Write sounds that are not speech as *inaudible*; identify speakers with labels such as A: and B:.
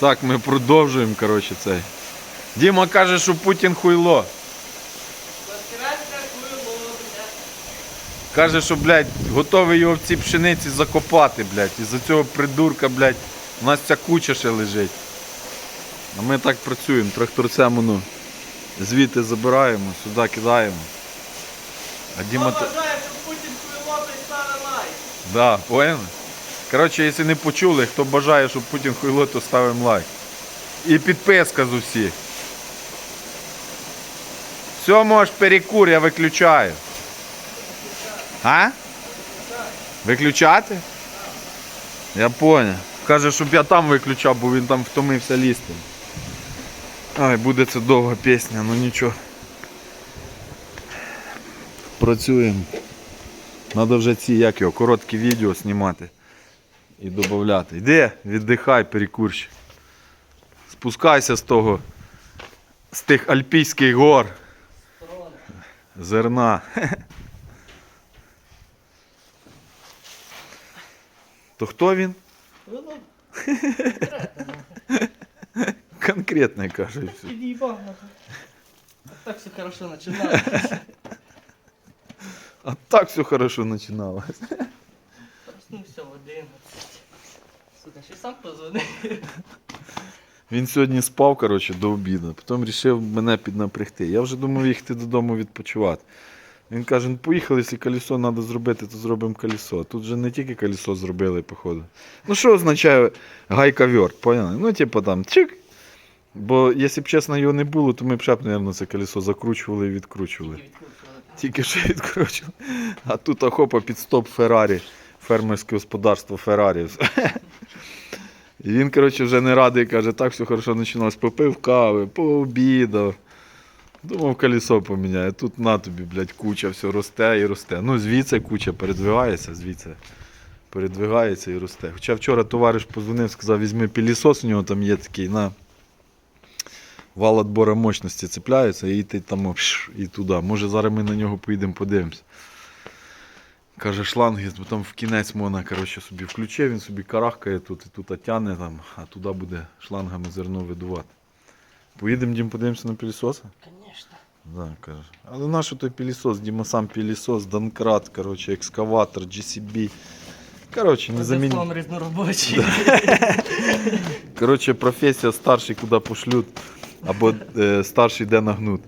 A: Так, ми продовжуємо, коротше, цей. Діма каже, що Путін хуйло. Каже, що, блядь, готовий його в цій пшениці закопати, блядь. І за цього придурка, блядь, у нас ця куча ще лежить. А ми так працюємо, тракторцем ну, звідти забираємо, сюди кидаємо. А Діма...
B: Хто бажає, щоб Путін хуйло, той ставить лайк.
A: Да, поняли? Коротше, якщо не почули, хто бажає, щоб Путін хуйло, то ставимо лайк. І підписка з усіх. Все, можеш перекур, я виключаю. А? Виключати? Я понял. Каже, щоб я там виключав, бо він там втомився лізти. Ай, буде це довга пісня, ну нічого. Працюємо. Надо вже ці, як його, короткі відео знімати і додати. Йди, віддихай, перекурщик. Спускайся з того, з тих альпійських гор. Зерна. *laughs* То хто він?
B: Хуйло, *laughs*
A: Конкретний каже. все.
B: А Так все хорошо починається. *laughs*
A: А так все хорошо починалось.
B: Проснувся в 11. Сука, ще й сам позвонив.
A: Він сьогодні спав, коротше, до обіду. Потім вирішив мене піднапрягти. Я вже думав їхати додому відпочивати. Він каже, ну поїхали, якщо колесо треба зробити, то зробимо колесо. Тут же не тільки колесо зробили, походу. Ну що означає гайка верт, поняли? Ну, типу там чик. Бо, якщо б чесно його не було, то ми б ще б, мабуть, це колесо закручували і відкручували.
B: Тільки
A: що відкручували. А тут охопа під стоп Феррарі. Фермерське господарство Феррарі. І він, коротше, вже не радий, каже, так все хорошо починалось. Попив кави, пообідав. Думав, колесо поміняє. Тут на тобі, блядь, куча, все росте і росте. Ну, звідси куча передвигається, звідси. Передвигається і росте. Хоча вчора товариш позвонив, сказав, візьми пілісос, у нього там є такий, на вал отбора мощності цепляється, і ти там і туди. Може зараз ми на нього поїдемо подивимось. Каже, шланги, бо там в кінець можна коротше, собі включив, він собі карахкає тут і тут тяне, там, а туди буде шлангами зерно видувати. Поїдемо, Дім, подивимося на пілісоса?
B: Конечно.
A: Да, каже. Але наш той пілісос, Діма сам пілісос, Донкрат, коротше, екскаватор, GCB. Коротше, не.
B: Диплом різноробочий.
A: Коротше, професія старший куди пошлють, або е, старший йде на гнут.